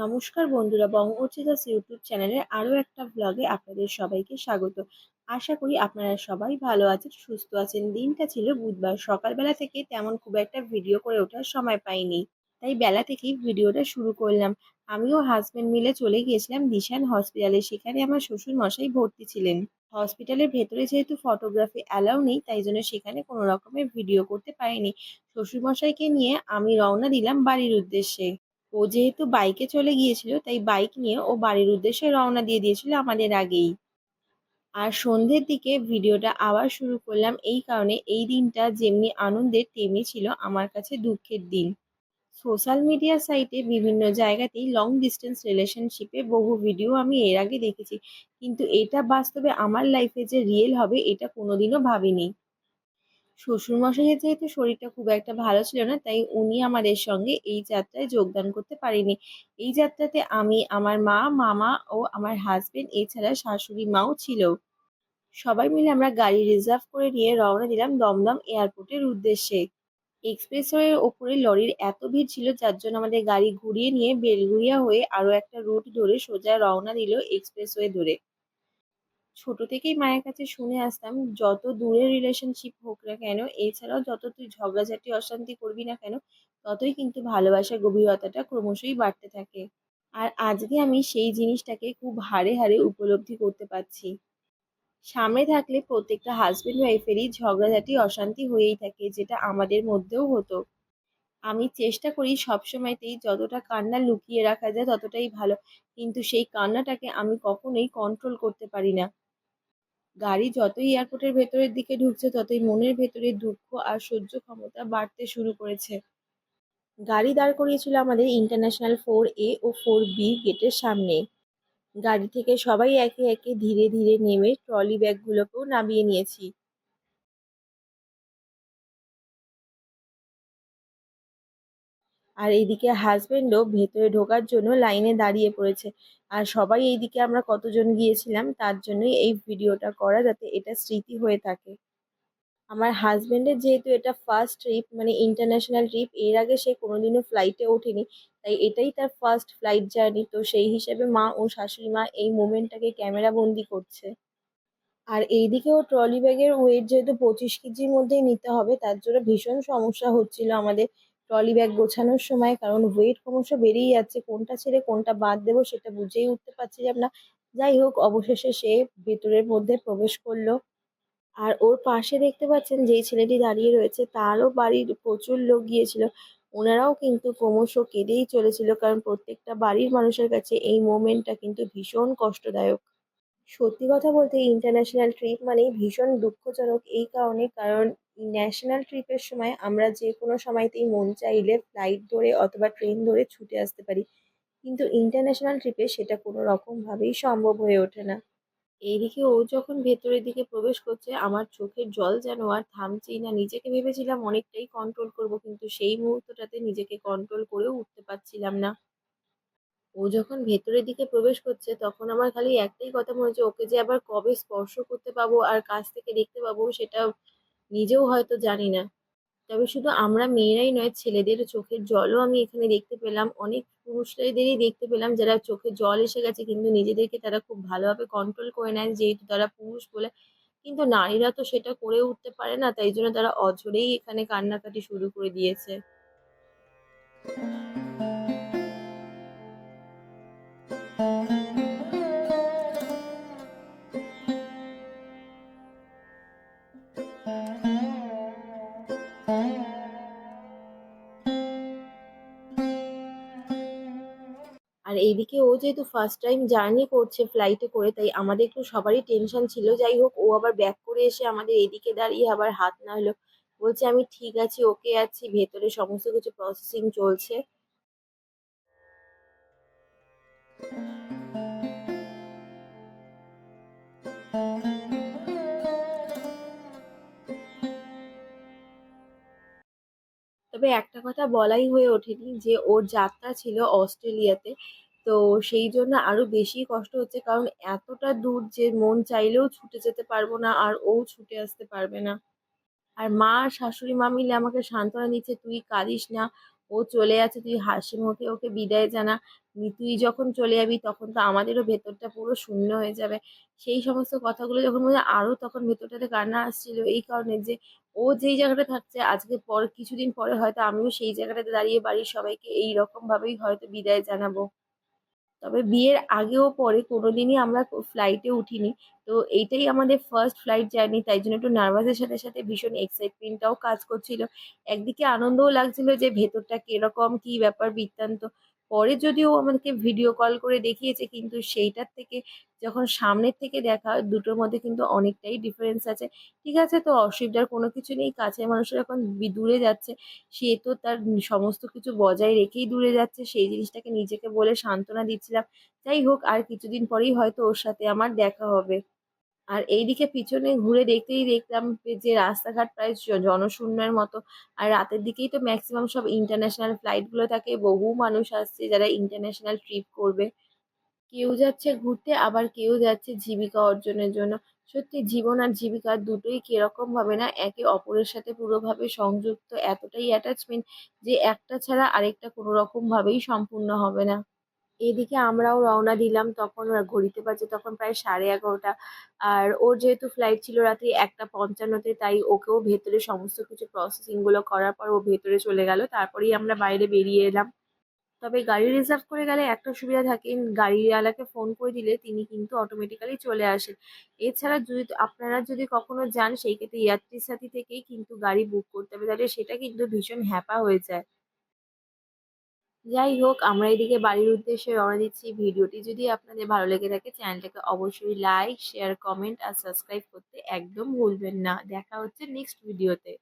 নমস্কার বন্ধুরা বং অর্চিতাস ইউটিউব চ্যানেলে আরও একটা ব্লগে আপনাদের সবাইকে স্বাগত। আশা করি আপনারা সবাই ভালো আছেন, সুস্থ আছেন। দিনটা ছিল বুধবার, সকালবেলা থেকে তেমন খুব একটা ভিডিও করে ওঠার সময় পাইনি। তাই বেলা থেকেই ভিডিওটা শুরু করলাম। আমিও হাজব্যান্ড মিলে চলে গিয়েছিলাম দিশান হসপিটালে সেখানে আমার শ্বশুর মশাই ভর্তি ছিলেন। হসপিটালের ভেতরে যেহেতু ফটোগ্রাফি অ্যালাউ নেই, তাই জন্য সেখানে কোনো রকমের ভিডিও করতে পারিনি। শ্বশুরমশাইকে নিয়ে আমি রওনা দিলাম বাড়ির উদ্দেশ্যে। ও যেহেতু বাইকে চলে গিয়েছিল, তাই বাইক নিয়ে ও বাড়ির উদ্দেশ্যে রওনা দিয়ে দিয়েছিল আমাদের আগেই। আর সন্ধ্যের দিকে ভিডিওটা আবার শুরু করলাম, এই কারণে এই দিনটা যেমনি আনন্দের, তেমনি ছিল আমার কাছে দুঃখের দিন। সোশ্যাল মিডিয়া সাইটে বিভিন্ন জায়গাতেই লং ডিস্টেন্স রিলেশনশিপে বহু ভিডিও আমি এর আগে দেখেছি। কিন্তু এটা বাস্তবে আমার লাইফে যে রিয়েল হবে, এটা কোনোদিনও ভাবিনি। শ্বশুরমশাইয়ের যেহেতু শরীরটা খুব একটা ভালো ছিল না, তাই উনি আমাদের সঙ্গে এই যাত্রায় যোগদান করতে পারেনি। এই যাত্রাতে আমি আমার মা, মামা ও আমার হাজবেন্ড এছাড়া শাশুড়ি মাও ছিল। সবাই মিলে আমরা গাড়ি রিজার্ভ করে নিয়ে রওনা দিলাম দমদম এয়ারপোর্টের উদ্দেশ্যে। এক্সপ্রেসওয়ের ওপরে লরির এত ভিড় ছিল যার জন্য আমাদের গাড়ি ঘুরিয়ে নিয়ে বেলগুড়িয়া হয়ে আরও একটা রুট ধরে সোজা রওনা দিল এক্সপ্রেসওয়ে ধরে। ছোট থেকেই মায়ের কাছে শুনে আসতাম, যত দূরের রিলেশনশিপ হোক না কেন, এছাড়াও যত তুই ঝগড়াঝাটি, অশান্তি করবি না কেন, ততই কিন্তু ভালোবাসার গভীরতাটা ক্রমশই বাড়তে থাকে। আর আজকে আমি সেই জিনিসটাকে খুব হাড়ে হাড়ে উপলব্ধি করতে পারছি। সামনে থাকলে প্রত্যেকটা হাজব্যান্ড ওয়াইফেরই ঝগড়াঝাটি, অশান্তি হয়েই থাকে, যেটা আমাদের মধ্যেও হতো। আমি চেষ্টা করি সবসময়তেই যতটা কান্না লুকিয়ে রাখা যায় ততটাই ভালো, কিন্তু সেই কান্নাটাকে আমি কখনোই কন্ট্রোল করতে পারি না। গাড়ি যতই এয়ারপোর্টের ভেতরের দিকে ঢুকছে, ততই মনের ভেতরে দুঃখ আর সহ্য ক্ষমতা বাড়তে শুরু করেছে। গাড়ি দাঁড় করিয়েছিল আমাদের international four A O four B গেটের সামনে। গাড়ি থেকে সবাই একে একে ধীরে ধীরে নেমে ট্রলি ব্যাগগুলোকেও নামিয়ে নিয়েছি। আর এইদিকে হাজবেন্ডও ভেতরে ঢোকার জন্য লাইনে দাঁড়িয়ে পড়েছে। আর সবাই এইদিকে আমরা কতজন গিয়েছিলাম তার জন্যই এই ভিডিওটা করা যাতে এটা স্মৃতি হয়ে থাকে। আমার হাজব্যান্ডের যেহেতু এটা ফার্স্ট ট্রিপ মানে ইন্টারন্যাশনাল ট্রিপ এর আগে সে কোনোদিনও ফ্লাইটে ওঠেনি। তাই এটাই তার ফার্স্ট ফ্লাইট জার্নি তো সেই হিসেবে মা ও শাশুড়ি মা এই মোমেন্টটাকে ক্যামেরা বন্দি করছে। আর এইদিকেও ট্রলি ব্যাগের ওয়েট যেহেতু পঁচিশ কেজির মধ্যেই নিতে হবে, তার জন্য ভীষণ সমস্যা হচ্ছিল আমাদের ট্রলি ব্যাগ গোছানোর সময়, কারণ ওয়েট ক্রমশ বেড়েই যাচ্ছে, কোনটা ছেড়ে কোনটা বাদ দেবো সেটা বুঝেই উঠতে পারছিলাম না। যাই হোক, অবশেষে সে ভেতরের মধ্যে প্রবেশ করল। আর ওর পাশে দেখতে পাচ্ছেন যেই ছেলেটি দাঁড়িয়ে রয়েছে, তারও বাড়ির প্রচুর লোক গিয়েছিল। ওনারাও কিন্তু ক্রমশ কেঁদেই চলেছিল, কারণ প্রত্যেকটা বাড়ির মানুষের কাছে এই মোমেন্টটা কিন্তু ভীষণ কষ্টদায়ক। সত্যি কথা বলতে ইন্টারন্যাশনাল ট্রিপ মানেই ভীষণ দুঃখজনক এই কারণে, কারণ ন্যাশনাল ট্রিপের সময় আমরা যে কোনো সময়তেই মন চাইলে ফ্লাইট ধরে অথবা ট্রেন ধরে ছুটে আসতে পারি। কিন্তু ইন্টারন্যাশনাল ট্রিপে সেটা কোনো রকমভাবেই সম্ভব হয়ে ওঠে না। এইদিকে ও যখন ভেতরের দিকে প্রবেশ করছে, আমার চোখের জল যেন আর থামছেই না। নিজেকে ভেবেছিলাম অনেকটাই কন্ট্রোল করব, কিন্তু সেই মুহূর্তটাতে নিজেকে কন্ট্রোল করেও উঠতে পারছিলাম না। ও যখন ভেতরের দিকে প্রবেশ করছে, তখন আমার খালি একটাই কথা মনে হচ্ছে, ওকে যে আবার কবে স্পর্শ করতে পাবো আর কাছ থেকে দেখতে পাবো, সেটা নিজেও হয়তো জানি না। তবে শুধু আমরা মেয়েরাই নয়, ছেলেদের চোখের জলও আমি এখানে দেখতে পেলাম। অনেক পুরুষদেরই দেখতে পেলাম যারা চোখে জল এসে গেছে, কিন্তু নিজেদেরকে তারা খুব ভালোভাবে কন্ট্রোল করে নেন যেহেতু তারা পুরুষ বলে। কিন্তু নারীরা তো সেটা করে উঠতে পারে না, তাই জন্য তারা অঝরেই এখানে কান্নাকাটি শুরু করে দিয়েছে। আর এইদিকে ও যেহেতু ফার্স্ট টাইম জার্নি করছে ফ্লাইটে করে, তাই আমাদের একটু সবারই টেনশন ছিল। যাই হোক, ও আবার ব্যাক করে এসে আমাদের এইদিকে দাঁড়িয়ে আবার হাত নাড়লো। বলছে, আমি ঠিক আছি ওকে আছি, ভেতরে সমস্ত কিছু প্রসেসিং চলছে। তবে একটা কথা বলাই হয়ে ওঠেনি যে ওর যাত্রা ছিল অস্ট্রেলিয়াতে। তো সেই জন্য আরও বেশি কষ্ট হচ্ছে কারণ এতটা দূর যে মন চাইলেও ছুটে যেতে পারব না আর ও ছুটে আসতে পারবে না। আর মা শাশুড়ি মা মিলে আমাকে সান্ত্বনা দিচ্ছে, তুই কাঁদিস না, ও চলে আছে তুই হাসি মুখে ওকে বিদায় জানা। তুই যখন চলে যাবি তখন তো আমাদেরও ভেতরটা পুরো শূন্য হয়ে যাবে। সেই সমস্ত কথাগুলো যখন মনে আরও তখন ভেতরটাতে কান্না আসছিল, এই কারণে যে ও যেই জায়গাটা থাকছে, আজকে পর, কিছুদিন পরে হয়তো আমিও সেই জায়গাটাতে দাঁড়িয়ে বাড়ির সবাইকে এই ভাবেই হয়তো বিদায় জানাব। তবে বিয়ের আগেও পরে কোনোদিনই আমরা ফ্লাইটে উঠিনি। তো এইটাই আমাদের ফার্স্ট ফ্লাইট জার্নি তাই জন্য একটু নার্ভাসের সাথে সাথে ভীষণ এক্সাইটমেন্টটাও কাজ করছিল। একদিকে আনন্দও লাগছিল যে ভেতরটা কীরকম, কী ব্যাপার বৃত্তান্ত। পরে যদিও আমাদেরকে ভিডিও কল করে দেখিয়েছে, কিন্তু সেইটার থেকে যখন সামনের থেকে দেখা হয়, দুটোর মধ্যে কিন্তু অনেকটাই ডিফারেন্স আছে। ঠিক আছে, তো অসুবিধার কোনো কিছু নেই, কাছের মানুষের যখন বি- দূরে যাচ্ছে, সে তো তার সমস্ত কিছু বজায় রেখেই দূরে যাচ্ছে, সেই জিনিসটাকে নিজেকে বলে সান্ত্বনা দিচ্ছিলাম। যাই হোক, আর কিছুদিন পরেই হয়তো ওর সাথে আমার দেখা হবে। আর এইদিকে পিছনে ঘুরে দেখতেই দেখলাম যে রাস্তাঘাট প্রায় জনশূন্যের মতো। আর রাতের দিকেই তো ম্যাক্সিমাম সব ইন্টারন্যাশনাল ফ্লাইটগুলো থাকে। বহু মানুষ আসছে যারা ইন্টারন্যাশনাল ট্রিপ করবে। কেউ যাচ্ছে ঘুরতে, আবার কেউ যাচ্ছে জীবিকা অর্জনের জন্য। সত্যি জীবন আর জীবিকা দুটোই কীরকম ভাবে না, একে অপরের সাথে পুরোভাবে সংযুক্ত। এতটাই অ্যাটাচমেন্ট যে একটা ছাড়া আরেকটা কোনো রকম ভাবেই সম্পূর্ণ হবে না। এদিকে আমরাও রওনা দিলাম তখন ঘড়িতে বাজে তখন প্রায় সাড়ে এগারোটা। আর ওর যেহেতু ফ্লাইট ছিল রাত্রি একটা পঞ্চান্নতে তাই ওকেও ভেতরে সমস্ত কিছু প্রসেসিংগুলো করার পর ও ভেতরে চলে গেল। তারপরেই আমরা বাইরে বেরিয়ে এলাম। তবে গাড়ি রিজার্ভ করে গেলে একটা সুবিধা থাকে, গাড়িওয়ালাকে ফোন করে দিলে তিনি কিন্তু অটোমেটিক্যালি চলে আসেন। এছাড়া যদি আপনারা যদি কখনো যান, সেই ক্ষেত্রে ইয়াত্রী সাথী থেকেই কিন্তু গাড়ি বুক করতে হবে, তাহলে সেটা কিন্তু ভীষণ হ্যাপা হয়ে যায়। যাই হোক, আমরা এদিকে বাড়ির উদ্দেশ্যে রওনা দিচ্ছি। ভিডিওটি যদি আপনাদের ভালো লেগে থাকে, চ্যানেলটাকে অবশ্যই লাইক শেয়ার কমেন্ট আর সাবস্ক্রাইব করতে একদম ভুলবেন না। দেখা হচ্ছে নেক্সট ভিডিওতে